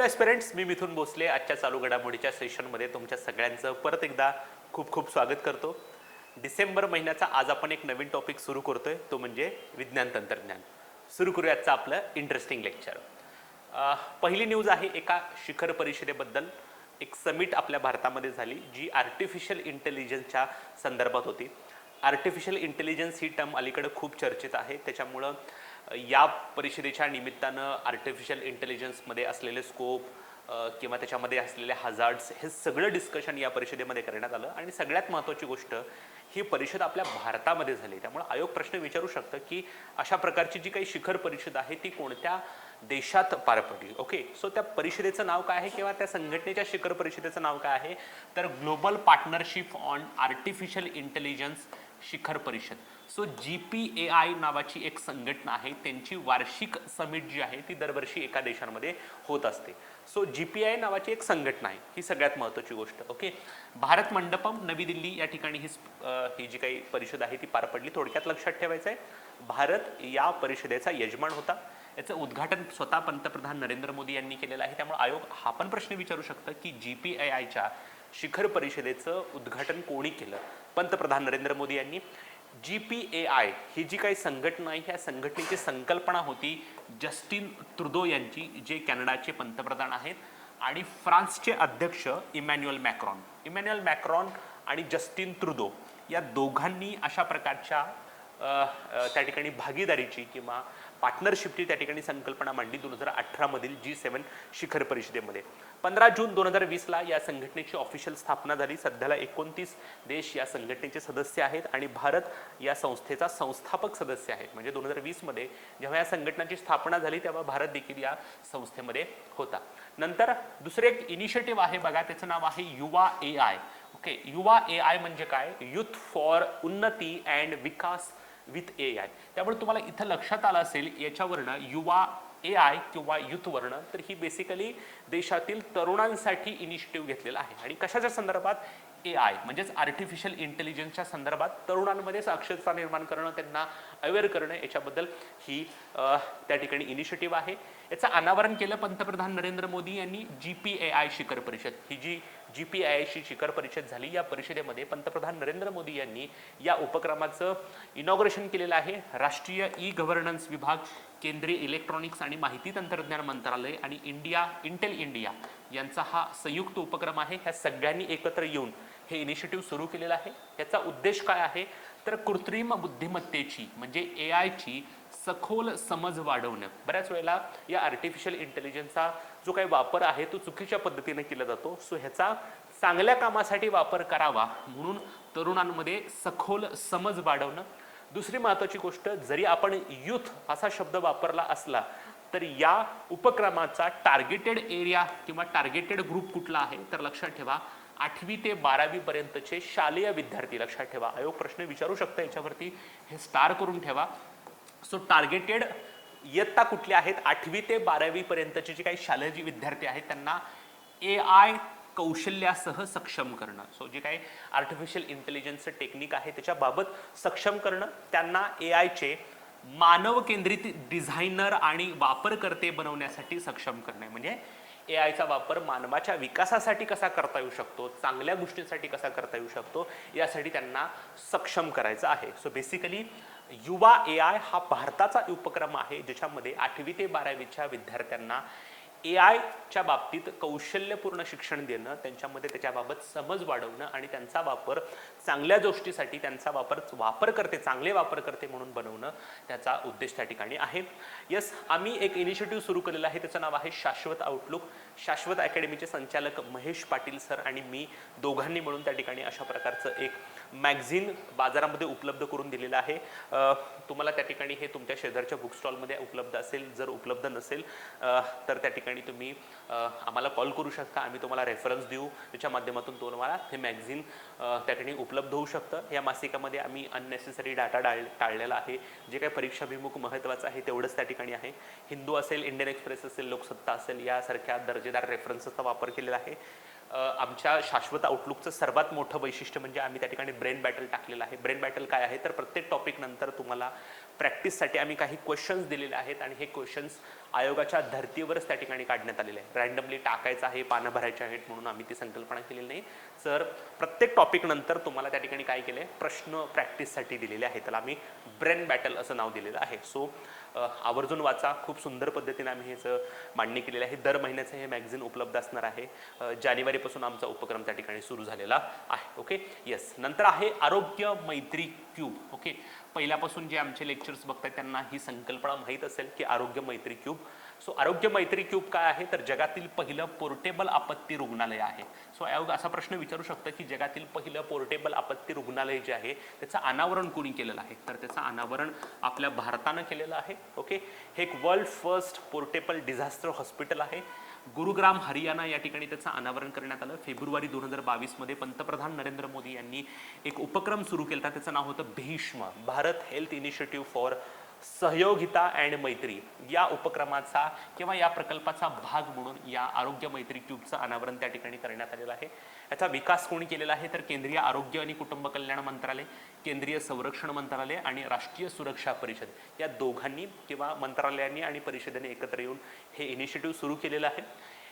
Hello aspirants मी मिथून भोसले. आजच्या चालू घडामोडीच्या सेशनमध्ये तुमच्या सगळ्यांचं परत एकदा खूप खूप स्वागत करतो. डिसेंबर महिन्याचा आज आपण एक नवीन टॉपिक सुरू करतोय. तो म्हणजे विज्ञान तंत्रज्ञान. सुरू करूयाचं आपलं इंटरेस्टिंग लेक्चर पहिली न्यूज आहे एका शिखर परिषदेबद्दल. एक समिट आपल्या भारतामध्ये झाली जी आर्टिफिशियल इंटेलिजन्सच्या संदर्भात होती. आर्टिफिशियल इंटेलिजन्स ही टर्म अलीकडे खूप चर्चेत आहे. त्याच्यामुळं या परिषदेच्या निमित्तानं आर्टिफिशियल इंटेलिजन्समध्ये असलेले स्कोप किंवा त्याच्यामध्ये असलेले हजार्ड्स हे सगळं डिस्कशन या परिषदेमध्ये करण्यात आलं. आणि सगळ्यात महत्त्वाची गोष्ट ही परिषद आपल्या भारतामध्ये झाली. त्यामुळे आयोग प्रश्न विचारू शकतं की अशा प्रकारची जी काही शिखर परिषद आहे ती कोणत्या देशात पार पडली? ओके? सो त्या परिषदेचं नाव काय आहे किंवा त्या संघटनेच्या शिखर परिषदेचं नाव काय आहे? तर Global Partnership on Artificial Intelligence शिखर परिषद. So G P A I नावाची एक संघटना आहे त्यांची वार्षिक समिट जी आहे ती दरवर्षी एका देशांमध्ये होत असते. सो जी पी आय नावाची एक संघटना आहे ही सगळ्यात महत्त्वाची गोष्ट ओके? भारत मंडपम नवी दिल्ली या ठिकाणी ही ही जी काही परिषद आहे ती पार पडली. थोडक्यात लक्षात ठेवायचं आहे भारत या परिषदेचा यजमान होता. याचं उद्घाटन स्वतः पंतप्रधान नरेंद्र मोदी यांनी केलेलं आहे. त्यामुळे आयोग हा पण प्रश्न विचारू शकतं की जी पी आय आयच्या शिखर परिषदेचं उद्घाटन कोणी केलं? पंतप्रधान नरेंद्र मोदी यांनी. जी पी ए आय ही जी काही संघटना आहे ह्या संघटनेची संकल्पना होती जस्टिन त्रुदो यांची जे कॅनडाचे पंतप्रधान आहेत आणि फ्रान्सचे अध्यक्ष इमॅन्युअल मॅक्रॉन. इमॅन्युअल मॅक्रॉन आणि जस्टिन त्रुदो या दोघांनी अशा प्रकारच्या त्या ठिकाणी भागीदारीची किंवा पार्टनरशिपची त्या ठिकाणी संकल्पना मांडली दोन हजार अठरामधील जी सेवन शिखर परिषदेमध्ये. पंधरा जून दोन हजार वीसला या संघटनेची ऑफिशियल स्थापना झाली. सध्याला एकोणतीस देश या संघटनेचे सदस्य आहेत आणि भारत या संस्थेचा संस्थापक सदस्य आहे. म्हणजे दोन हजार वीसमध्ये जेव्हा या संघटनाची स्थापना झाली तेव्हा भारत देखील या संस्थेमध्ये होता. नंतर दुसरे एक इनिशिएटिव्ह आहे बघा त्याचं नाव आहे युवा ए आय. ओके युवा ए आय म्हणजे काय? Youth for Unnati and Vikas with A I त्यामुळे तुम्हाला इथं लक्षात आलं असेल याच्यावरनं युवा ए आय किंवा युथ वर्ण तर ही बेसिकली देशातील तरुणांसाठी इनिशिएटिव्ह घेतलेला आहे. आणि कशाच्या संदर्भात? ए आय म्हणजेच आर्टिफिशियल इंटेलिजन्सच्या संदर्भात तरुणांमध्ये साक्षरता निर्माण करणं त्यांना अवेअर करणं याच्याबद्दल ही त्या ठिकाणी इनिशिएटिव्ह आहे. याचं अनावरण केलं पंतप्रधान नरेंद्र मोदी यांनी जी पी ए आय शिखर परिषद. ही जी जी पी आय शी शिखर परिषद झाली. या परिषदेमध्ये पंतप्रधान नरेंद्र मोदी यांनी या उपक्रमाचं इनॉग्रेशन केलेलं आहे. राष्ट्रीय ई गव्हर्नन्स विभाग केंद्रीय इलेक्ट्रॉनिक्स आणि माहिती तंत्रज्ञान मंत्रालय आणि इंडिया इंटेल इंडिया यांचा हा संयुक्त उपक्रम आहे. ह्या सगळ्यांनी एकत्र येऊन हे इनिशिएटिव्ह सुरू केलेलं आहे. याचा उद्देश काय आहे? तर कृत्रिम बुद्धिमत्तेची म्हणजे ए आयची सखोल समज वाढवणं. बऱ्याच वेळेला या आर्टिफिशियल इंटेलिजन्सचा जो काही वापर आहे तो चुकीच्या पद्धतीने केला जातो. सो ह्याचा चांगल्या कामासाठी वापर करावा म्हणून तरुणांमध्ये सखोल समज वाढवणं. दुसरी महत्त्वाची गोष्ट जरी आपण युथ असा शब्द वापरला असला तर या उपक्रमाचा टार्गेटेड एरिया किंवा टार्गेटेड ग्रुप कुठला आहे तर लक्षात ठेवा आठवी ते बारावी पर्यंतचे शालेय विद्यार्थी लक्षात ठेवा. आयोग प्रश्न विचारू शकता याच्यावरती. हे स्टार करून ठेवा. सो टार्गेटेड इयत्ता कुठल्या आहेत? आठवी ते बारावी पर्यंतचे जे काही शालेय विद्यार्थी आहेत त्यांना ए आय कौशल्यासह सक्षम करणं. सो जे काही आर्टिफिशियल इंटेलिजन्सचं टेक्निक आहे त्याच्याबाबत सक्षम करणं. त्यांना ए आयचे मानव केंद्रित डिझायनर आणि वापरकर्ते बनवण्यासाठी सक्षम करणे. म्हणजे ए आयचा वापर मानवाच्या विकासासाठी कसा करता येऊ शकतो? चांगल्या गोष्टींसाठी कसा करता येऊ शकतो? यासाठी त्यांना सक्षम करायचं आहे. सो बेसिकली युवा ए आय हा भारताचा उपक्रम आहे ज्याच्यामध्ये आठवी ते बारावीच्या विद्यार्थ्यांना ए आयच्या बाबतीत कौशल्यपूर्ण शिक्षण देणं त्यांच्यामध्ये त्याच्याबाबत समज वाढवणं आणि त्यांचा वापर चांगल्या गोष्टीसाठी त्यांचा वापर वापर करते चांगले वापर करते म्हणून बनवणं त्याचा उद्देश त्या ठिकाणी आहे. यस आम्ही एक इनिशिएटिव्ह सुरू केलेलं आहे त्याचं नाव आहे शाश्वत आउटलुक शाश्वत अकॅडमीचे संचालक महेश पाटील सर आणि मी दोघांनी मिळून त्या ठिकाणी अशा प्रकारचं एक मॅगझिन बाजारामध्ये उपलब्ध करून दिलेलं आहे. तुम्हाला त्या ठिकाणी हे तुमच्या शेजारच्या बुक स्टॉलमध्ये उपलब्ध असेल जर उपलब्ध नसेल तर त्या ठिकाणी तुम्ही आम्हाला कॉल करू शकता. आम्ही तुम्हाला रेफरन्स देऊ. त्याच्या माध्यमातून तुम्हाला हे मॅगझिन त्या ठिकाणी उपलब्ध होऊ शकतं. या मासिकामध्ये आम्ही अननेसेसरी डाटा डाळ टाळलेला आहे. जे काही परीक्षाभिमुख महत्त्वाचं आहे तेवढंच त्या ठिकाणी आहे. हिंदू असेल इंडियन एक्सप्रेस असेल लोकसत्ता असेल यासारख्या दर्जेदार रेफरन्सचा वापर केलेला आहे. आमच्या शाश्वत आउटलुकचं सर्वात मोठं वैशिष्ट्य म्हणजे आम्ही त्या ठिकाणी ब्रेन बॅटल टाकलेलं आहे. ब्रेन बॅटल काय आहे? तर प्रत्येक टॉपिक नंतर तुम्हाला प्रॅक्टिससाठी आम्ही काही क्वेश्चन्स दिलेले आहेत आणि हे क्वेश्चन्स आयोगाच्या धर्तीवरच त्या ठिकाणी काढण्यात आलेले आहे रँडमली टाकायचं आहे पानं भरायचे आहेत म्हणून आम्ही ती संकल्पना केलेली नाही. तर प्रत्येक टॉपिक नंतर तुम्हाला त्या ठिकाणी काय केलं आहे प्रश्न प्रॅक्टिससाठी दिलेले आहेत. त्याला आम्ही ब्रेन बॅटल असं नाव दिलेलं आहे. सो आवर्जून वाचा. खूप सुंदर पद्धतीने आम्ही ह्याचं मांडणी केलेलं आहे. दर महिन्याचं हे मॅगझिन उपलब्ध असणार आहे. जानेवारीपासून आमचा उपक्रम त्या ठिकाणी सुरू झालेला आहे. ओके येस नंतर आहे आरोग्य मैत्री क्यूब ओके पहिल्यापासून जे आमचे लेक्चर्स बघतात त्यांना ही संकल्पना माहीत असेल की आरोग्य मैत्री क्यूब सो आरोग्य मैत्री क्यूब काय आहे? तर जगातील पहिलं पोर्टेबल आपत्ती रुग्णालय आहे. सो आयोग असा प्रश्न विचारू शकतं की जगातील पहिलं पोर्टेबल आपत्ती रुग्णालय जे आहे त्याचं अनावरण कोणी केलेलं आहे? तर त्याचं अनावरण आपल्या भारतानं केलेलं आहे. ओके? हे एक world first portable disaster hospital आहे. गुरुग्राम हरियाणा या ठिकाणी त्याचं अनावरण करण्यात आलं. फेब्रुवारी दोन हजार बावीसमध्ये पंतप्रधान नरेंद्र मोदी यांनी एक उपक्रम सुरू केला. त्याचं नाव होतं Bhishm. Bharat health initiative for Sahyogita and Maitri या उपक्रमाचा किंवा या प्रकल्पाचा भाग म्हणून या आरोग्य मैत्री ट्यूबचं अनावरण त्या ठिकाणी करण्यात आलेलं आहे. याचा विकास कोणी केलेला आहे? तर केंद्रीय आरोग्य आणि कुटुंब कल्याण मंत्रालय केंद्रीय संरक्षण मंत्रालय आणि राष्ट्रीय सुरक्षा परिषद या दोघांनी किंवा मंत्रालयांनी आणि परिषदेने एकत्र येऊन हे इनिशिएटिव्ह सुरू केलेलं आहे.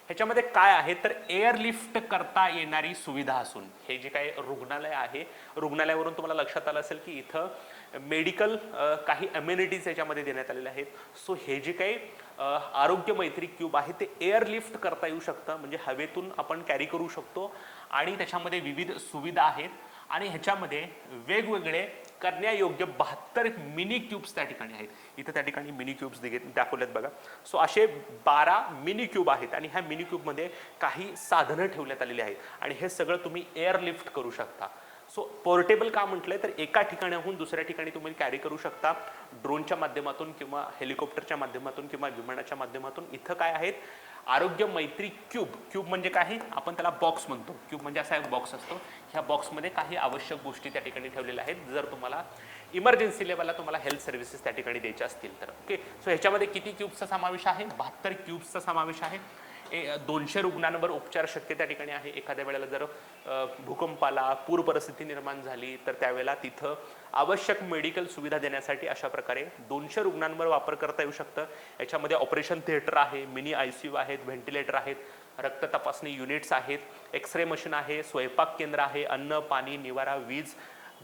ह्याच्यामध्ये काय आहे? तर एअरलिफ्ट करता येणारी सुविधा असून हे जे काही रुग्णालय आहे रुग्णालयावरून तुम्हाला लक्षात आलं असेल की इथं मेडिकल काही अम्युनिटीज याच्यामध्ये देण्यात आलेल्या आहेत. सो हे जे काही आरोग्य मैत्री क्यूब आहे ते एअरलिफ्ट करता येऊ शकतं. म्हणजे हवेतून आपण कॅरी करू शकतो. आणि त्याच्यामध्ये विविध सुविधा आहेत. आणि ह्याच्यामध्ये वेगवेगळे करण्यायोग्य बहात्तर मिनी क्यूब्स त्या ठिकाणी आहेत. इथं त्या ठिकाणी मिनी क्यूब्स दाखवलेत बघा. सो असे बारा मिनी क्यूब आहेत. आणि ह्या मिनी क्यूबमध्ये काही साधनं ठेवण्यात आलेली आहेत. आणि हे सगळं तुम्ही एअरलिफ्ट करू शकता. सो पोर्टेबल का म्हटलंय तर एका ठिकाणाहून दुसऱ्या ठिकाणी तुम्ही कॅरी करू शकता. ड्रोनच्या माध्यमातून किंवा हेलिकॉप्टरच्या माध्यमातून किंवा विमानाच्या माध्यमातून. इथं काय आहेत? आरोग्य मैत्री क्यूब. क्यूब म्हणजे काय? आपण त्याला बॉक्स म्हणतो. क्यूब म्हणजे असा एक बॉक्स असतो. ह्या बॉक्समध्ये काही आवश्यक गोष्टी त्या ठिकाणी ठेवलेल्या आहेत. जर तुम्हाला इमर्जन्सी लेवलला तुम्हाला हेल्थ सर्व्हिसेस त्या ठिकाणी द्यायच्या असतील तर. ओके सो ह्याच्यामध्ये किती क्यूब्सचा समावेश आहे? बहात्तर क्यूब्सचा समावेश आहे. दोनशे रुग्णांवर उपचार शक्य त्या ठिकाणी आहे. एखाद्या वेळेला जर भूकंपाला भूकंप आला पूर परिस्थिती निर्माण झाली तर त्यावेळेला तिथं आवश्यक मेडिकल सुविधा देण्यासाठी अशा प्रकारे दोनशे रुग्णांवर वापर करता येऊ शकतं. याच्यामध्ये ऑपरेशन थिएटर आहे मिनी आय सी यू आहेत व्हेंटिलेटर आहेत रक्त तपासणी युनिट्स आहेत एक्सरे मशीन आहे स्वयंपाक केंद्र आहे अन्न पाणी निवारा वीज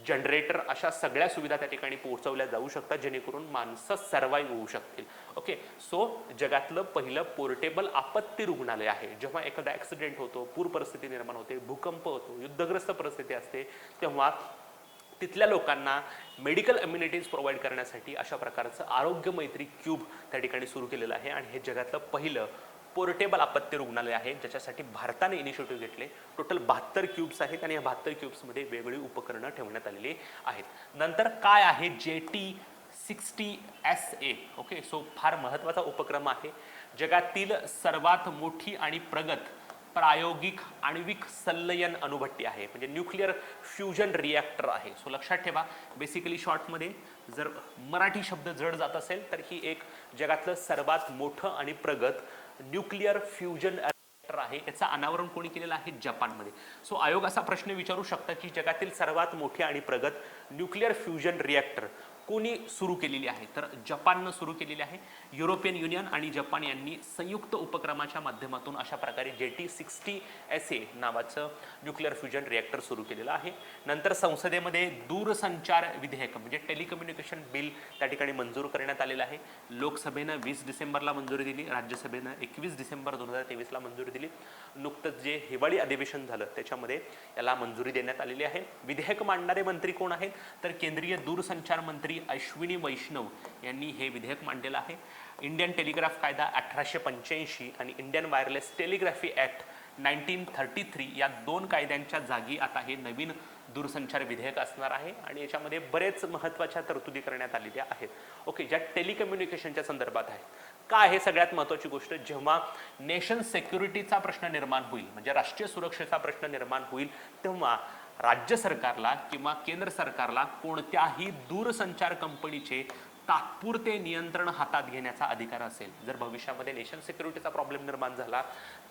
जनरेटर अशा सगळ्या सुविधा त्या ठिकाणी पोहोचवल्या जाऊ शकतात जेणेकरून माणसं सर्वाईव्ह होऊ शकतील. ओके सो जगातलं पहिलं पोर्टेबल आपत्ती रुग्णालय आहे. जेव्हा एखादा ॲक्सिडेंट होतो पूर परिस्थिती निर्माण होते भूकंप होतो युद्धग्रस्त परिस्थिती असते तेव्हा तिथल्या लोकांना मेडिकल अम्युनिटीज प्रोव्हाइड करण्यासाठी अशा प्रकारचं आरोग्य मैत्री क्यूब त्या ठिकाणी सुरू केलेलं आहे. आणि हे जगातलं पहिलं पोर्टेबल आपत्ती रुग्णालय आहे ज्याच्यासाठी भारताने इनिशिएटिव्ह घेतले. टोटल बहात्तर क्यूब्स आहेत आणि या बहात्तर क्यूब्समध्ये वेगवेगळी उपकरणं ठेवण्यात आलेली आहेत. नंतर काय आहे? J T sixty S A okay so फार महत्त्वाचा उपक्रम आहे. जगातील सर्वात मोठी आणि प्रगत प्रायोगिक आण्विक संलयन अणुभट्टी आहे. म्हणजे न्यूक्लिअर फ्युजन रिॲक्टर आहे. सो लक्षात ठेवा बेसिकली शॉर्टमध्ये जर मराठी शब्द जड जात असेल तर ही एक जगातलं सर्वात मोठं आणि प्रगत न्यूक्लिअर फ्युजन रिॲक्टर आहे. याचं अनावरण कोणी केलेलं आहे? जपानमध्ये. सो आयोग असा प्रश्न विचारू शकता की जगातील सर्वात मोठी आणि प्रगत न्यूक्लिअर फ्युजन रिॲक्टर कोणी सुरू केलेली आहे? तर जपाननं सुरू केलेली आहे. युरोपियन युनियन आणि जपान यांनी संयुक्त उपक्रमाच्या माध्यमातून अशा प्रकारे जे टी सिक्स्टी एस ए नावाचं न्यूक्लिअर फ्युजन रिॲक्टर सुरू केलेलं आहे. नंतर संसदेमध्ये दूरसंचार विधेयक म्हणजे टेलिकम्युनिकेशन बिल त्या ठिकाणी मंजूर करण्यात आलेलं आहे. लोकसभेनं वीस डिसेंबरला मंजुरी दिली राज्यसभेनं एकवीस डिसेंबर दोन हजार तेवीसला मंजुरी दिली. नुकतंच जे हिवाळी अधिवेशन झालं त्याच्यामध्ये याला मंजुरी देण्यात आलेली आहे. विधेयक मांडणारे मंत्री कोण आहेत? तर केंद्रीय दूरसंचार मंत्री अश्विनी वैष्णव यांनी हे विधेयक मांडलेलं आहे. इंडियन टेलिग्राफ कायदा अठराशे पंच्याऐंशी आणि Indian wireless telegraphy act nineteen thirty three या दोन कायद्यांच्या जागी आता हे नवीन दूरसंचार विधेयक असणार आहे आणि याच्यामध्ये बरेच महत्त्वाच्या तरतुदी करण्यात आलेल्या आहेत. ओके ज्या टेलिकम्युनिकेशनच्या संदर्भात आहेत. का आहे सगळ्यात महत्त्वाची गोष्ट? जेव्हा नेशन सेक्युरिटीचा प्रश्न निर्माण होईल म्हणजे राष्ट्रीय सुरक्षेचा प्रश्न निर्माण होईल तेव्हा राज्य सरकारला किंवा केंद्र सरकारला कोणत्याही दूरसंचार कंपनीचे तात्पुरते नियंत्रण हातात घेण्याचा अधिकार असेल. जर भविष्यामध्ये नेशन सिक्युरिटीचा प्रॉब्लेम निर्माण झाला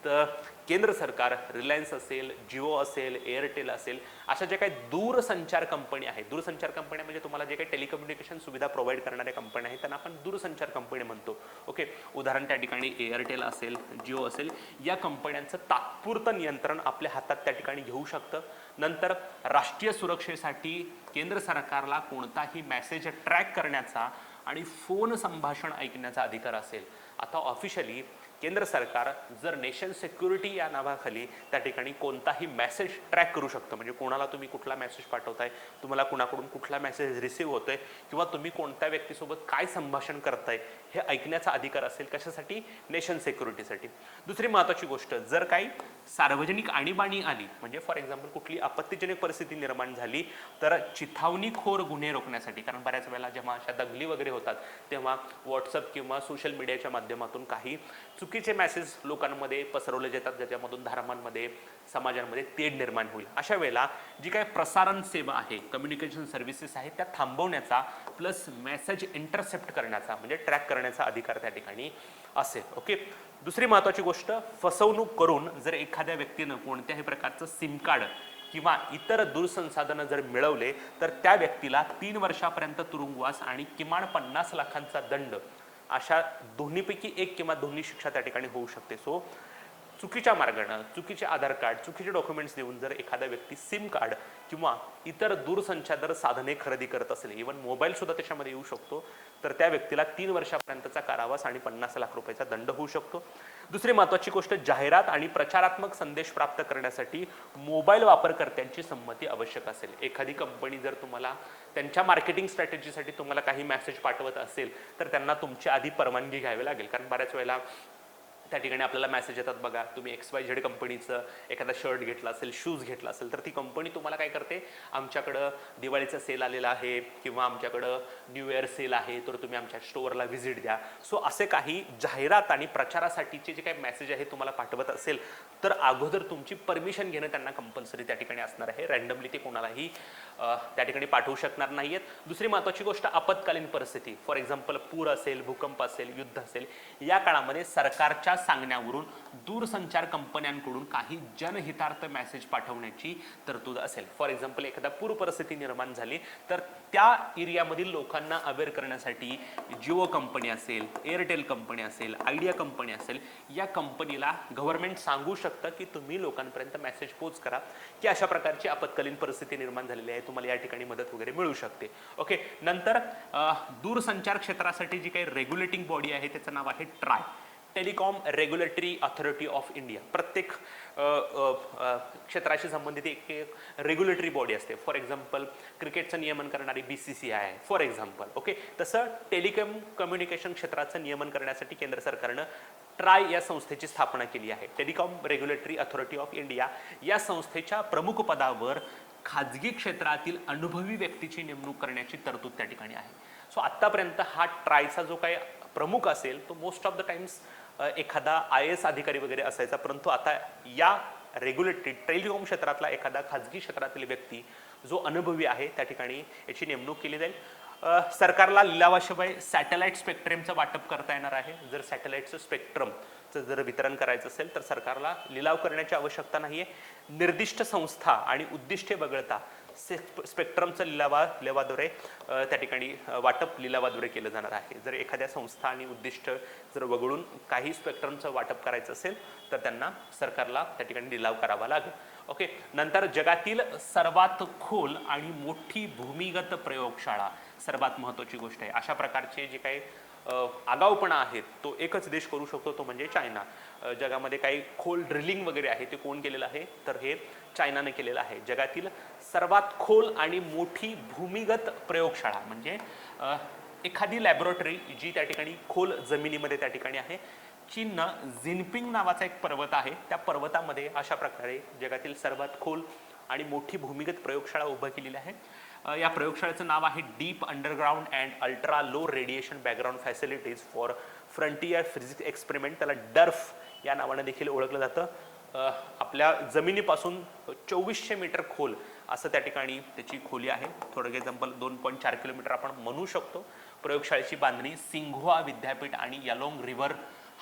तर केंद्र सरकार रिलायन्स असेल जिओ असेल एअरटेल असेल अशा ज्या काही दूरसंचार कंपनी आहेत दूरसंचार कंपन्या म्हणजे तुम्हाला जे काही टेलिकम्युनिकेशन सुविधा प्रोव्हाइड करणाऱ्या कंपन्या आहेत त्यांना आपण दूरसंचार कंपनी म्हणतो. ओके उदाहरण त्या ठिकाणी एअरटेल असेल जिओ असेल या कंपन्यांचं तात्पुरतं नियंत्रण आपल्या हातात त्या ठिकाणी घेऊ शकतं. नंतर राष्ट्रीय सुरक्षेसाठी केंद्र सरकारला कोणताही मेसेज ट्रॅक करण्याचा आणि फोन संभाषण ऐकण्याचा अधिकार असेल. आता ऑफिशियली केंद्र सरकार जर नेशन सिक्युरिटी या नावाखाली त्या ठिकाणी कोणताही मेसेज ट्रॅक करू शकतं म्हणजे कोणाला तुम्ही कुठला मेसेज पाठवताय तुम्हाला कुणाकडून कुठला मेसेज रिसीव्ह होतोय किंवा तुम्ही कोणत्या व्यक्तीसोबत काय संभाषण करताय हे ऐकण्याचा अधिकार असेल कशासाठी? नेशन सिक्युरिटीसाठी. दुसरी महत्त्वाची गोष्ट जर काही सार्वजनिक आणीबाणी आली म्हणजे फॉर एक्झाम्पल कुठली आपत्तीजनक परिस्थिती निर्माण झाली तर चिथावणीखोर गुन्हे रोखण्यासाठी कारण बऱ्याच वेळेला जेव्हा अशा दंगली वगैरे होतात तेव्हा व्हॉट्सअप किंवा सोशल मीडियाच्या माध्यमातून काही चुकीचे मॅसेज लोकांमध्ये पसरवले जातात ज्याच्यामधून धर्मांमध्ये समाजांमध्ये तेढ निर्माण होईल. अशा वेळेला जी काही प्रसारण सेवा आहे कम्युनिकेशन सर्व्हिसेस आहेत त्या थांबवण्याचा प्लस मेसेज इंटरसेप्ट करण्याचा म्हणजे ट्रॅक करण्याचा अधिकार त्या ठिकाणी असेल. ओके दुसरी महत्त्वाची गोष्ट फसवणूक करून जर एखाद्या व्यक्तीनं कोणत्याही प्रकारचं सिम कार्ड किंवा इतर दूरसंसाधनं जर मिळवले तर त्या व्यक्तीला तीन वर्षापर्यंत तुरुंगवास आणि किमान पन्नास लाखांचा दंड अशा दोन्हीपैकी एक किंवा दोन्ही शिक्षा त्या ठिकाणी होऊ शकते. सो चुकीच्या मार्गानं चुकीचे आधार कार्ड चुकीचे डॉक्युमेंट्स देऊन जर एखादा व्यक्ती सिम कार्ड किंवा इतर दूरसंचार साधने खरेदी करत असेल इव्हन मोबाईल सुद्धा त्याच्यामध्ये येऊ शकतो तर त्या व्यक्तीला तीन वर्षापर्यंतचा कारावास आणि पन्नास लाख रुपयाचा दंड होऊ शकतो. दुसरी महत्वाची गोष्ट जाहिरात आणि प्रचारात्मक संदेश प्राप्त करण्यासाठी मोबाईल वापरकर्त्यांची संमती आवश्यक असेल. एखादी कंपनी जर तुम्हाला त्यांच्या मार्केटिंग स्ट्रॅटेजीसाठी तुम्हाला काही मेसेज पाठवत असेल तर त्यांना तुमची आधी परवानगी घ्यावी लागेल. कारण बऱ्याच वेळेला त्या ठिकाणी आपल्याला मेसेज येतात बघा तुम्ही एक्स वाय झेड कंपनीचं एखादा शर्ट घेतला असेल शूज घेतला असेल तर ती कंपनी तुम्हाला काय करते? आमच्याकडं दिवाळीचा सेल आलेला आहे किंवा आमच्याकडं न्यू इयर सेल आहे तर तुम्ही आमच्या स्टोअरला व्हिजिट द्या. सो असे काही जाहिरात आणि प्रचारासाठीचे जे काही मेसेज आहे तुम्हाला पाठवत असेल तर अगोदर तुमची परमिशन घेणं त्यांना कंपल्सरी त्या ठिकाणी असणार आहे. रँडमली ते कोणालाही त्या ठिकाणी पाठवू शकणार नाहीयेत. दुसरी महत्त्वाची गोष्ट आपत्कालीन परिस्थिती. फॉर एक्झाम्पल पूर असेल भूकंप असेल युद्ध असेल या काळामध्ये सरकारच्या सांगण्यावरून दूरसंचार कंपन्यांकडून काही जनहितार्थ मेसेज पाठवण्याची तरतूद असेल. फॉर एक्झाम्पल एखादा पूर परिस्थिती निर्माण झाली तर त्या एरियामधील लोकांना अवेअर करण्यासाठी जिओ कंपनी असेल एअरटेल कंपनी असेल आयडिया कंपनी असेल या कंपनीला गव्हर्नमेंट सांगू शकतं की तुम्ही लोकांपर्यंत मेसेज पोच करा की अशा प्रकारची आपत्कालीन परिस्थिती निर्माण झालेली आहे. तुम्हाला या ठिकाणी मदत वगैरे मिळू शकते. ओके नंतर दूरसंचार क्षेत्रासाठी जी काही रेग्युलेटिंग बॉडी आहे त्याचं नाव आहे TRAI telecom regulatory authority of India प्रत्येक क्षेत्राशी संबंधित एक रेग्युलेटरी बॉडी असते. फॉर एक्झाम्पल क्रिकेटचं नियमन करणारी बी सी सी आय आहे फॉर एक्झाम्पल ओके तसं टेलिकॉम कम्युनिकेशन क्षेत्राचं नियमन करण्यासाठी केंद्र सरकारनं ट्राय या संस्थेची स्थापना केली आहे. Telecom regulatory authority of India या संस्थेच्या प्रमुख पदावर खाजगी क्षेत्रातील अनुभवी व्यक्तीची नेमणूक करण्याची तरतूद त्या ठिकाणी आहे. सो आत्तापर्यंत हा ट्रायचा जो काही प्रमुख असेल तो मोस्ट ऑफ द टाइम्स एखादा आय एस अधिकारी वगैरे असायचा. परंतु आता या रेग्युलेटरी टेलिकॉम क्षेत्रातला एखादा खाजगी क्षेत्रातील व्यक्ती जो अनुभवी आहे त्या ठिकाणी याची नेमणूक केली जाईल. सरकारला लिलावाशिवाय सॅटेलाइट स्पेक्ट्रमचं वाटप करता येणार आहे. जर सॅटेलाइटचं स्पेक्ट्रमचं जर वितरण करायचं असेल तर सरकारला लिलाव करण्याची आवश्यकता नाही आहे निर्दिष्ट संस्था आणि उद्दिष्टे वगळता से- स्पेक्ट्रमचं लिलावा लिलावाद्वारे त्या ठिकाणी वाटप लिलावाद्वारे केलं जाणार आहे. जर एखाद्या संस्था आणि उद्दिष्ट जर वगळून काही स्पेक्ट्रमचं वाटप करायचं असेल तर त्यांना सरकारला त्या ठिकाणी लिलाव करावा लागेल. ओके नंतर जगातील सर्वात खोल आणि मोठी भूमिगत प्रयोगशाळा सर्वात महत्त्वाची गोष्ट आहे. अशा प्रकारचे जे काही आगाऊपणा आहेत. तो एकच देश करू शकतो तो म्हणजे चायना. जगामध्ये काही खोल ड्रिलिंग वगैरे आहे ते कोण केलेलं आहे? तर हे चायनाने केलेलं आहे. जगातील सर्वात खोल आणि मोठी भूमिगत प्रयोगशाळा म्हणजे एखादी लॅबोरेटरी जी त्या ठिकाणी खोल जमिनीमध्ये त्या ठिकाणी आहे चीननं जिनपिंग नावाचा एक पर्वत आहे. त्या पर्वतामध्ये अशा प्रकारे जगातील सर्वात खोल आणि मोठी भूमिगत प्रयोगशाळा उभं केलेली आहे. या प्रयोगशाळेचं नाव आहे deep underground and ultra low radiation background facilities for frontier physics experiment त्याला डर्फ या नावाने देखील ओळखलं जातं. आपल्या जमिनीपासून चोवीसशे मीटर खोल असं त्या ठिकाणी त्याची खोली आहे. थोडं एक्झाम्पल दोन पॉईंट चार किलोमीटर आपण म्हणू शकतो. प्रयोगशाळेची बांधणी सिंघुआ विद्यापीठ आणि Yalong river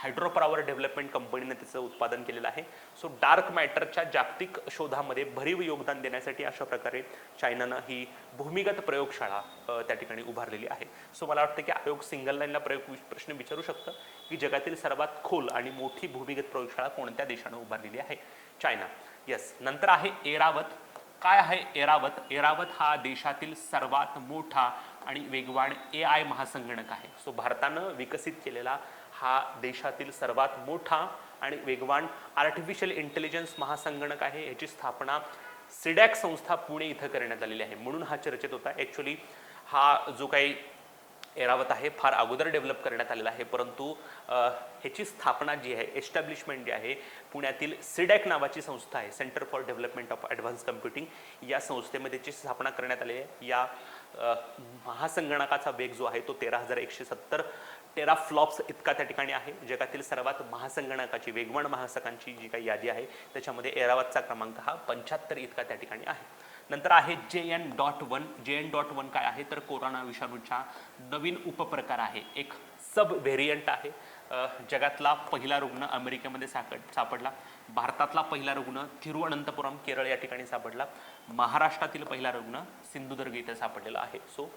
hydro power development कंपनीने त्याचं उत्पादन केलेलं आहे. सो डार्क मॅटरच्या जागतिक शोधामध्ये भरीव योगदान देण्यासाठी अशा प्रकारे चायनानं ही भूमिगत प्रयोगशाळा त्या ठिकाणी उभारलेली आहे. सो मला वाटतं की आयोग सिंगल लाईनला प्रयोग प्रश्न विचारू शकतं की जगातील सर्वात खोल आणि मोठी भूमिगत प्रयोगशाळा कोणत्या देशानं उभारलेली आहे? चायना. येस नंतर आहे एरावत. काय आहे एरावत? एरावत हा देशातील सर्वात मोठा आणि वेगवान ए आय महासंगणक आहे. सो भारतानं विकसित केलेला हा देशातील सर्वात मोठा आणि वेगवान आर्टिफिशियल इंटेलिजन्स महासंगणक आहे. याची स्थापना सिडॅक संस्था पुणे इथं करण्यात आलेली आहे. म्हणून हा चर्चेत होता. ॲक्च्युली हा जो काही एरावत आहे फार अगोदर डेव्हलप करण्यात आलेला आहे. परंतु ह्याची स्थापना जी आहे एस्टॅब्लिशमेंट जी आहे पुण्यातील सिडॅक नावाची संस्था आहे centre for development of advance computing या संस्थेमध्ये त्याची स्थापना करण्यात आली आहे. या महासंगणकाचा वेग जो आहे तो तेरा हजार एकशे सत्तर टेरा फ्लॉप्स इतका त्या ठिकाणी आहे. जगातील सर्वात महासंगणकाची वेगवान महासकांची जी काही यादी आहे त्याच्यामध्ये एरावतचा क्रमांक हा पंच्याहत्तर इतका त्या ठिकाणी आहे. नंतर आहे J N dot one. J N dot one काय आहे? तर कोरोना विषाणूचा नवीन उपप्रकार आहे. एक सब व्हेरियंट आहे जगातला पहिला रुग्ण अमेरिकेमध्ये साकड सापडला. भारतातला पहिला रुग्ण तिरुवनंतपुरम केरळ या ठिकाणी सापडला. महाराष्ट्रातील पहिला रुग्ण सिंधुदुर्ग इथे सापडलेला आहे. सो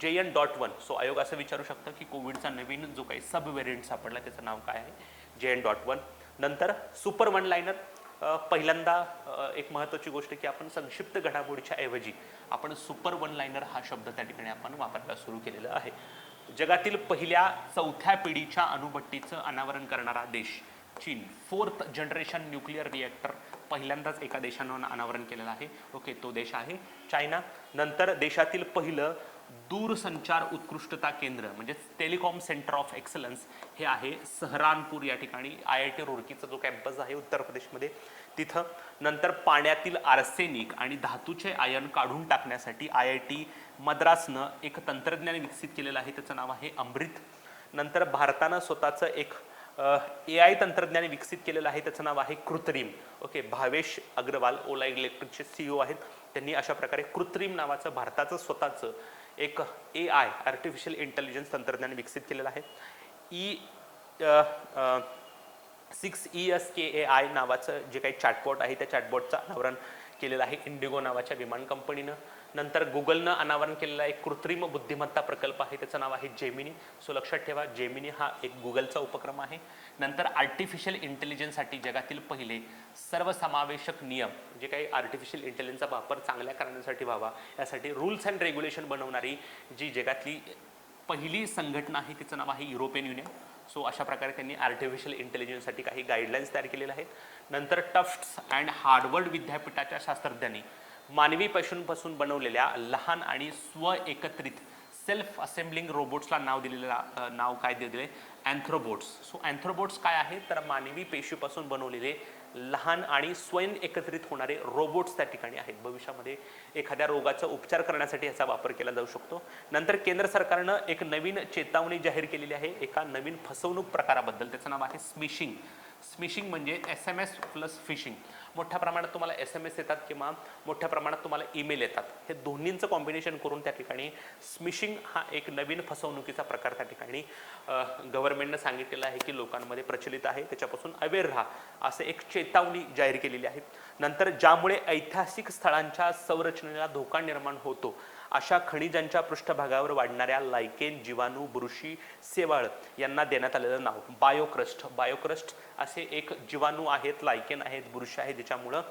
जे एन डॉट वन सो आयोग असं विचारू शकतं की कोविडचा नवीन जो काही सब व्हेरियंट सापडला त्याचं नाव काय आहे? जे एन डॉट वन नंतर सुपर वन लाईनर पहिल्यांदा एक महत्त्वाची गोष्ट की आपण संक्षिप्त घडामोडीच्या ऐवजी आपण सुपर वन लाईनर हा शब्द त्या ठिकाणी आपण वापरायला सुरू केलेला आहे. जगातील पहिल्या चौथ्या पिढीच्या अणुभट्टीचं अनावरण करणारा देश चीन. फोर्थ जनरेशन न्यूक्लिअर रिॲक्टर पहिल्यांदाच एका देशानं अनावरण केलेलं आहे. ओके तो देश आहे चायना. नंतर देशातील पहिलं दूरसंचार उत्कृष्टता केंद्र म्हणजे टेलिकॉम सेंटर ऑफ एक्सलन्स हे आहे सहरानपूर या ठिकाणी. आय आय टी रुडकीचा जो कॅम्पस आहे उत्तर प्रदेशमध्ये तिथं नंतर पाण्यातील आर्सेनिक आणि धातूचे आयन काढून टाकण्यासाठी आय आय टी मद्रासनं एक तंत्रज्ञान विकसित केलेलं आहे त्याचं नाव आहे अमृत. नंतर भारतानं स्वतःचं एक ए आय तंत्रज्ञान विकसित केलेलं आहे त्याचं नाव आहे कृत्रिम. ओके भावेश अग्रवाल ओला इलेक्ट्रिकचे सीईओ आहेत त्यांनी अशा प्रकारे कृत्रिम नावाचं भारताचं स्वतःचं एक ए आय आर्टिफिशियल इंटेलिजन्स तंत्रज्ञान विकसित केलेलं आहे. E six E S K A I नावाचं जे काही चॅटबॉट आहे त्या चॅटबॉटचं अनावरण केलेलं आहे. इंडिगो नावाच्या विमान कंपनीनं. नंतर गुगलनं अनावरण केलेला एक कृत्रिम बुद्धिमत्ता प्रकल्प आहे त्याचं नाव आहे जेमिनी सो लक्षात ठेवा जेमिनी हा एक गुगलचा उपक्रम आहे. नंतर आर्टिफिशियल इंटेलिजन्ससाठी जगातील पहिले सर्वसमावेशक नियम जे काही आर्टिफिशियल इंटेलिजन्सचा वापर चांगल्या करण्यासाठी व्हावा यासाठी रूल्स अँड रेग्युलेशन बनवणारी जी जगातली पहिली संघटना आहे तिचं नाव आहे युरोपियन युनियन सो अशा प्रकारे त्यांनी आर्टिफिशियल इंटेलिजन्ससाठी काही गाईडलाईन्स तयार केलेल्या आहेत. नंतर टफ्ट्स अँड हार्डवर्ड विद्यापीठाच्या शास्त्रज्ञांनी मानवी पेशूंपासून बनवलेल्या लहान आणि स्व एकत्रित सेल्फ असेंब्लिंग रोबोट्सला नाव दिलेलं नाव काय दिले अँथ्रोबोट्स सो अँथ्रोबोट्स काय आहे तर मानवी पेशीपासून बनवलेले लहान आणि स्वयं एकत्रित होणारे रोबोट्स त्या ठिकाणी आहेत. भविष्यामध्ये एखाद्या रोगाचा उपचार करण्यासाठी याचा वापर केला जाऊ शकतो. नंतर केंद्र सरकारनं एक नवीन चेतावणी जाहीर केलेली आहे. एका नवीन फसवणूक प्रकाराबद्दल. त्याचं नाव आहे स्मिशिंग. स्मिशिंग म्हणजे S M S plus phishing मोठ्या प्रमाणात तुम्हाला एस एम एस येतात किंवा मोठ्या प्रमाणात तुम्हाला ईमेल येतात. हे दोन्हींचं कॉम्बिनेशन करून त्या ठिकाणी स्मिशिंग हा एक नवीन फसवणुकीचा प्रकार त्या ठिकाणी गव्हर्नमेंटनं सांगितलेला आहे की लोकांमध्ये प्रचलित आहे. त्याच्यापासून अवेअर राहा. असं एक चेतावणी जाहीर केलेली आहे. नंतर ज्यामुळे ऐतिहासिक स्थळांच्या संरचनेला धोका निर्माण होतो अशा खनिजांच्या पृष्ठभागावर वाढणाऱ्या लायकेन जीवाणू बुरशी सेवाळ यांना देण्यात आलेलं नाव बायोक्रस्ट. बायोक्रस्ट असे एक जीवाणू आहेत लायकेन आहेत बुरशी आहेत ज्याच्यामुळं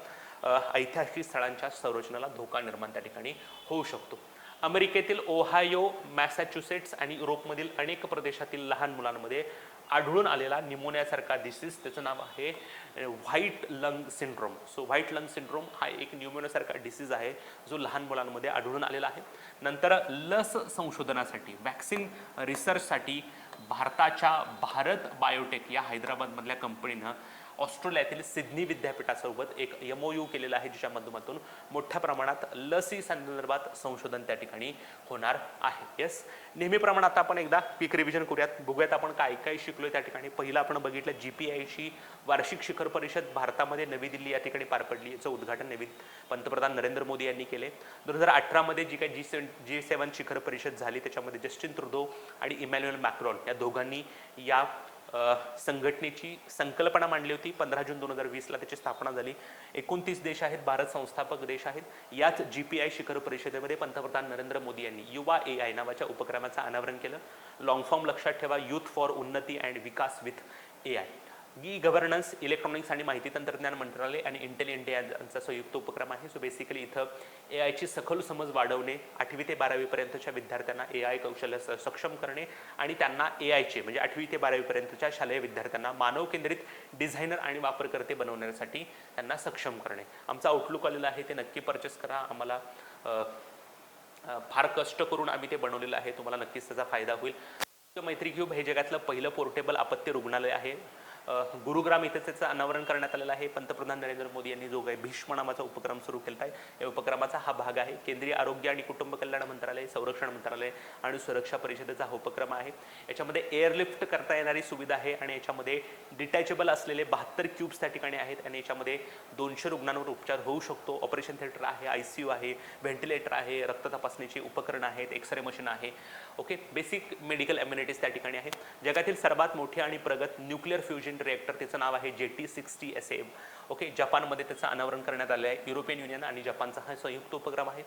ऐतिहासिक स्थळांच्या संरचनेला धोका निर्माण त्या ठिकाणी होऊ शकतो. अमेरिकेतील ओहायो मॅसॅच्युसेट्स आणि युरोपमधील अनेक प्रदेशातील लहान मुलांमध्ये आढळून आलेला निमोनियासारखा डिसीज त्याचं नाव आहे white lung syndrome so white lung syndrome हा एक न्यूमोनियासारखा डिसीज आहे जो लहान मुलांमध्ये आढळून आलेला आहे. नंतर लस संशोधनासाठी वॅक्सिन रिसर्चसाठी भारताच्या भारत बायोटेक या हैदराबादमधल्या कंपनीनं ऑस्ट्रेलियातील सिडनी विद्यापीठासोबत एक एम ओ यू केलेला आहे ज्याच्या माध्यमातून मोठ्या प्रमाणात लसी संदर्भात संशोधन त्या ठिकाणी होणार आहे. येस नेहमीप्रमाणे आता आपण एकदा पीक रिव्हिजन करूयात. बघूयात आपण काय काय शिकलोय त्या ठिकाणी. पहिलं आपण बघितलं जी पी आयची वार्षिक शिखर परिषद भारतामध्ये नवी दिल्ली या ठिकाणी पार पडली. याचं उद्घाटन नवी पंतप्रधान नरेंद्र मोदी यांनी केले. दोन हजार अठरामध्ये जी काही जी सेवन जी सेवन शिखर परिषद झाली त्याच्यामध्ये जस्टिन त्रुदो आणि इमॅन्युएल मॅक्रॉन या दोघांनी या संघटनेची संकल्पना मांडली होती. पंधरा जून दोन हजार वीसला त्याची स्थापना झाली. एकोणतीस देश आहेत. भारत संस्थापक देश आहेत. याच जी पी आय शिखर परिषदेमध्ये पंतप्रधान नरेंद्र मोदी यांनी युवा ए आय नावाच्या उपक्रमाचं अनावरण केलं. लॉंग फॉर्म लक्षात ठेवा. Youth for Unnati and Vikas with A I E governance electronics आणि माहिती तंत्रज्ञान मंत्रालय आणि इंटेल इंडिया यांचा संयुक्त उपक्रम आहे. सो बेसिकली इथं ए आयची सखोल समज वाढवणे आठवी ते बारावीपर्यंतच्या विद्यार्थ्यांना ए आय कौशल्य सक्षम करणे आणि त्यांना ए आयचे म्हणजे आठवी ते बारावीपर्यंतच्या शालेय विद्यार्थ्यांना मानव केंद्रित डिझायनर आणि वापरकर्ते बनवण्यासाठी त्यांना सक्षम करणे. आमचा आउटलुक आलेला आहे ते नक्की परचेस करा. आम्हाला फार कष्ट करून आम्ही ते बनवलेलं आहे. तुम्हाला नक्कीच त्याचा फायदा होईल. मैत्री क्यूब हे जगातलं पहिलं पोर्टेबल आपत्ती रुग्णालय आहे. गुरुग्राम इथे त्याचं अनावरण करण्यात आलेलं आहे. पंतप्रधान नरेंद्र मोदी यांनी जो काही भीष्म नावाचा उपक्रम सुरू केला आहे या उपक्रमाचा हा भाग आहे. केंद्रीय आरोग्य आणि कुटुंब कल्याण मंत्रालय संरक्षण मंत्रालय आणि सुरक्षा परिषदेचा हा उपक्रम आहे. याच्यामध्ये एअरलिफ्ट करता येणारी सुविधा आहे आणि याच्यामध्ये डिटॅचेबल असलेले बहात्तर क्यूब्स त्या ठिकाणी आहेत आणि याच्यामध्ये दोनशे रुग्णांवर उपचार होऊ शकतो. ऑपरेशन थिएटर आहे आय सी यू आहे व्हेंटिलेटर आहे रक्त तपासणीची उपकरणं आहेत एक्सरे मशीन आहे. ओके? बेसिक मेडिकल एम्युनिटीज त्या ठिकाणी आहेत. जगातील सर्वात मोठी आणि प्रगत न्यूक्लिअर फ्युजन रिएक्टर त्याचं नाव आहे J T sixty S M okay जपानमध्ये त्याचं अनावरण करण्यात आलं आहे युरोपियन युनियन आणि जपानचा हा संयुक्त उपक्रम आहे.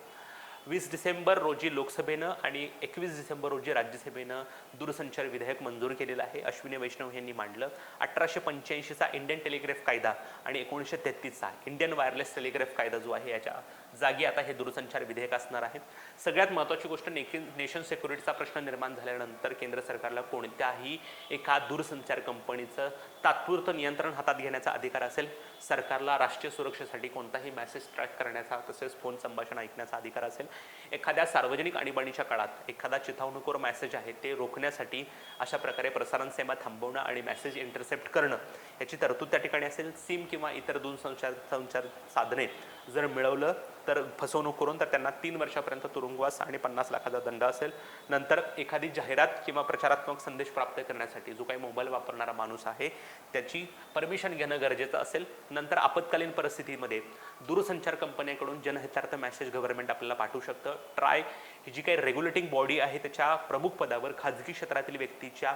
वीस डिसेंबर रोजी लोकसभेनं आणि एकवीस डिसेंबर रोजी राज्यसभेनं दूरसंचार विधेयक मंजूर केलेलं आहे. अश्विनी वैष्णव यांनी मांडलं. अठराशे पंच्याऐंशीचा इंडियन टेलिग्राफ कायदा आणि एकोणीसशे तेहतीसचा इंडियन वायरलेस टेलिग्राफ कायदा जो आहे याच्या जागी आता हे दूरसंचार विधेयक असणार आहे सगळ्यात महत्त्वाची गोष्ट नेकी नेशन सिक्युरिटीचा प्रश्न निर्माण झाल्यानंतर केंद्र सरकारला कोणत्याही एका दूरसंचार कंपनीचं तात्पुरतं नियंत्रण हातात घेण्याचा अधिकार असेल सरकारला राष्ट्रीय सुरक्षेसाठी कोणताही मेसेज ट्रॅक करण्याचा तसेच फोन संभाषण ऐकण्याचा अधिकार असेल. एखाद्या सार्वजनिक आणीबाणीच्या काळात एखादा चिथावणुकीवर मेसेज आहे ते रोखण्यासाठी अशा प्रकारे प्रसारण सेवा थांबवणं आणि मेसेज इंटरसेप्ट करणं याची तरतूद त्या ठिकाणी असेल. सिम किंवा इतर दूरसंचार संचार साधने जर मिळवलं तर फसवणूक करून तर त्यांना तीन वर्षापर्यंत तुरुंगवास आणि पन्नास लाखाचा दंड असेल. नंतर एखादी जाहिरात किंवा प्रचारात्मक संदेश प्राप्त करण्यासाठी जो काही मोबाईल वापरणारा माणूस आहे त्याची परमिशन घेणं गरजेचं असेल. नंतर आपत्कालीन परिस्थितीमध्ये दूरसंचार कंपन्यांकडून जनहितार्थ मॅसेज गव्हर्नमेंट आपल्याला पाठवू शकतं. ट्राय ही जी काही रेग्युलेटिंग बॉडी आहे त्याच्या प्रमुख पदावर खाजगी क्षेत्रातील व्यक्तीच्या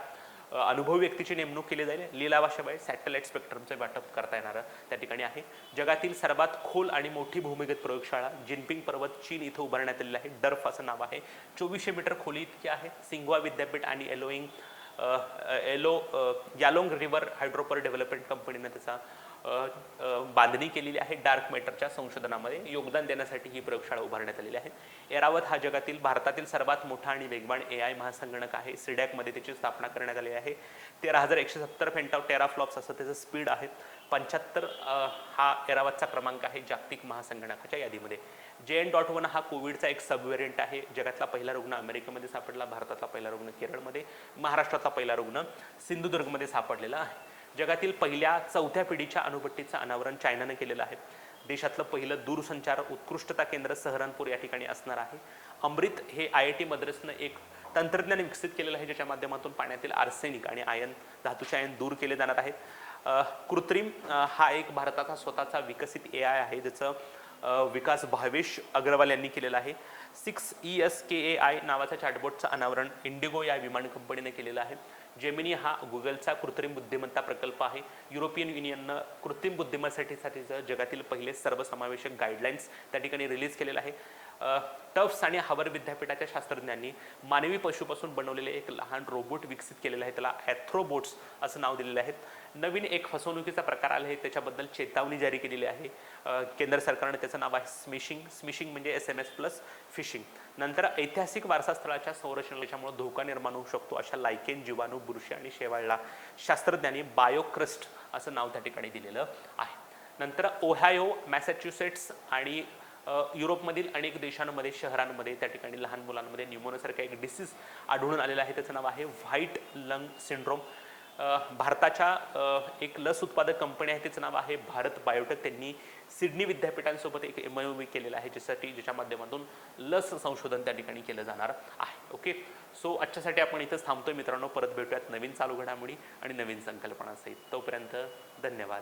अनुभवी व्यक्तीची नेमणूक केली जाईल. लिलावाशिवाय सॅटेलाइट स्पेक्ट्रमचे वाटप करता येणारं त्या ठिकाणी आहे. जगातील सर्वात खोल आणि मोठी भूमिगत प्रयोगशाळा जिनपिंग पर्वत चीन इथं उभारण्यात आलेली आहे. डर्फ असं नाव आहे. चोवीसशे मीटर खोली इतकी आहे. सिंगवा विद्यापीठ आणि एलोईंग एलो यालोंग रिव्हर हायड्रोपर डेव्हलपमेंट कंपनीनं त्याचा बांधणी केलेली आहे डार्क मॅटरच्या संशोधनामध्ये. योगदान देण्यासाठी ही प्रयोगशाळा उभारण्यात आलेली आहे. एरावत हा जगातील भारतातील सर्वात मोठा आणि वेगवान ए आय महासंगणक आहे. सिडॅकमध्ये त्याची स्थापना करण्यात आली आहे. तेरा हजार एकशे सत्तर फेंटाव टेराफ्लॉप्स असं त्याचं स्पीड आहे. पंच्याहत्तर हा एरावतचा क्रमांक आहे जागतिक महासंगणकाच्या यादीमध्ये. जे एन डॉट वन हा कोविडचा एक सब व्हेरियंट आहे. जगातला पहिला रुग्ण अमेरिकेमध्ये सापडला भारतातला पहिला रुग्ण केरळमध्ये महाराष्ट्रातला पहिला रुग्ण सिंधुदुर्गमध्ये सापडलेला आहे. जगातील पहिल्या चौथ्या पिढीच्या अणुभट्टीचं अनावरण चायनानं केलेलं आहे. देशातलं पहिलं दूरसंचार उत्कृष्टता केंद्र सहरनपूर या ठिकाणी असणार आहे. अमृत हे आय आय टी मद्रासनं एक तंत्रज्ञान विकसित केलेलं आहे ज्याच्या माध्यमातून पाण्यातील आर्सेनिक आणि आयन धातूचे आयन दूर केले जाणार आहेत. कृत्रिम हा एक भारताचा स्वतःचा विकसित ए आय आहे ज्याचं विकास भावेश अग्रवाल यांनी केलेला आहे. Six E S K A I नावाच्या चॅटबोटचं अनावरण इंडिगो या विमान कंपनीने केलेलं आहे. जेमिनी हा गुगलचा कृत्रिम बुद्धिमत्ता प्रकल्प आहे. युरोपियन युनियननं कृत्रिम बुद्धिमत्तेसाठीचं जगातील पहिले सर्वसमावेशक गाईडलाईन्स त्या ठिकाणी रिलीज केलेलं आहे. टफ्स आणि हावर विद्यापीठाच्या शास्त्रज्ञांनी मानवी पशुपासून बनवलेले एक लहान रोबोट विकसित केलेलं आहे. त्याला ॲथ्रोबोट्स असं नाव दिलेलं आहे. नवीन एक फसवणुकीचा प्रकार आला आहे. त्याच्याबद्दल चेतावणी जारी केलेली आहे. केंद्र सरकारनं त्याचं नाव आहे स्मिशिंग. स्मिशिंग म्हणजे S M S plus phishing. नंतर ऐतिहासिक वारसा स्थळाच्या संरक्षणाच्यामुळे धोका निर्माण होऊ शकतो अशा लायकेन जीवाणू बुरशी आणि शेवाळला शास्त्रज्ञांनी बायोक्रस्ट असं नाव त्या ठिकाणी दिलेलं आहे. नंतर ओहायो मॅसॅच्युसेट्स आणि युरोपमधील अनेक देशांमध्ये शहरांमध्ये त्या ठिकाणी लहान मुलांमध्ये न्यूमोनासारखा एक डिसीज आढळून आलेला आहे. त्याचं नाव आहे व्हाईट लंग सिंड्रोम. भारताच्या एक लस उत्पादक कंपनी आहे तिचं नाव आहे भारत बायोटेक. त्यांनी सिडनी विद्यापीठांसोबत एक एम आय केलेलं आहे ज्यासाठी ज्याच्या माध्यमातून लस संशोधन त्या ठिकाणी केलं जाणार आहे. ओके? सो आजच्यासाठी आपण इथंच थांबतोय मित्रांनो. परत भेटूयात नवीन चालू घडामोडी आणि नवीन संकल्पनासहित. तोपर्यंत धन्यवाद.